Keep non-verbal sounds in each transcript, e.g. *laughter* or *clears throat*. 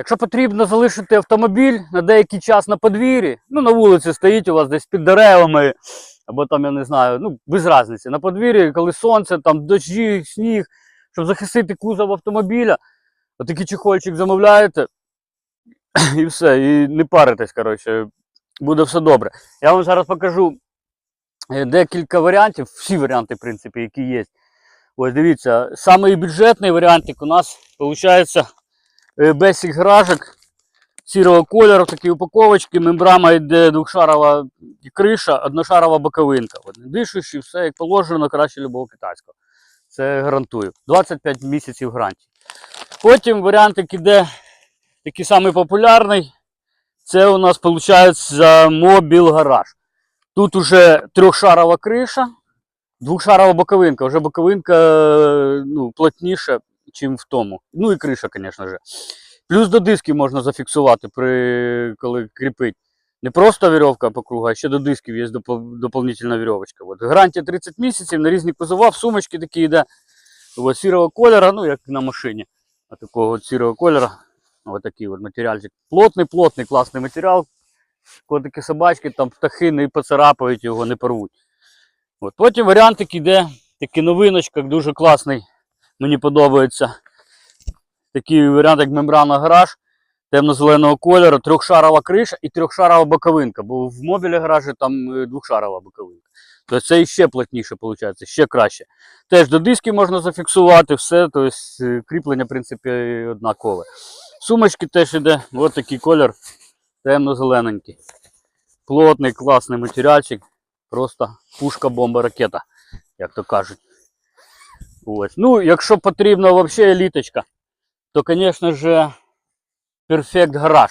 Якщо потрібно залишити автомобіль на деякий час на подвір'ї, ну на вулиці стоїть у вас десь під деревами, або там, я не знаю, ну без різниці, на подвір'ї, коли сонце, там дощі, сніг, щоб захистити кузов автомобіля, отакий чехольчик замовляєте, *clears throat* і все, і не паритесь, коротше, буде все добре. Я вам зараз покажу е, декілька варіантів, всі варіанти, в принципі, які є. Ось дивіться, самий бюджетний варіантик у нас виходить Basic гаражик сірого кольору, такі упаковочки, мембрана йде двохшарова криша, одношарова боковинка. От, дишучі, все як положено, краще любого китайського. Це гарантую. 25 місяців гарантії. Потім варіантик іде такий самий популярний. Це у нас виходить мобіл гараж. Тут уже трьохшарова криша, двохшарова боковинка. Вже боковинка е, ну, плотніша, ніж в тому. Ну і криша, звісно ж. Плюс до дисків можна зафіксувати, при, коли кріпить. Не просто вірьовка по кругу, а ще до дисків є дополнительна вірьовочка. От. Гарантія 30 місяців, на різні кузова, в сумочки такі йде. От, сірого кольору, ну як на машині. От такого от сірого кольору. Ось такий от матеріальчик. Плотний, плотний, класний матеріал. Котики собачки, там птахи не поцарапають його, не порвуть. От. Потім варіантик іде, такий новиночка, дуже класний. Мені подобається. Такий варіант, як мембрана гараж темно-зеленого кольору, трьохшарова криша і трьохшарова боковинка. Бо в мобілі гаражі там е, двохшарова боковинка. Тобто це ще плотніше, виходить, ще краще. Теж до дисків можна зафіксувати, все, тобто кріплення, в принципі, однакове. Сумочки теж іде, ось такий колір, темно-зелененький. Плотний, класний матеріальчик. Просто пушка, бомба, ракета, як то кажуть. Ось. Ну, якщо потрібна взагалі еліточка, то, звісно ж, Perfect гараж.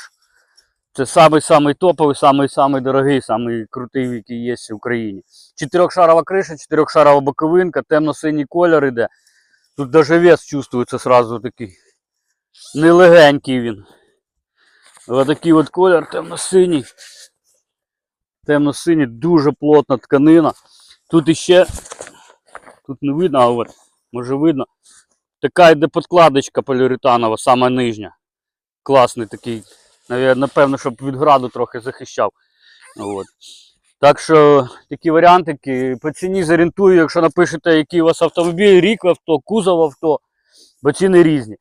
Це самий-самий топовий, самий-самий дорогий, самий крутий, який є в Україні. Чотирьохшарова криша, чотирьохшарова боковинка, темно-синій колір іде. Тут навіть вес чувствується сразу такий. Нелегенький він. Ось такий от колір темно-синій. Темно-синій, дуже плотна тканина. Тут іще, тут не видно, а от, може видно. Така йде подкладочка поліуретанова, сама нижня. Класний такий. Напевно, щоб від граду трохи захищав. От. Так що такі варіантики. По ціні зорієнтую, якщо напишете, який у вас автомобіль, рік авто, кузов авто, бо ціни різні.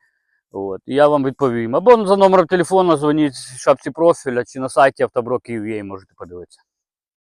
От. Я вам відповім. Або за номером телефону дзвоніть в шапці профіля чи на сайті автобро Київ можете подивитися.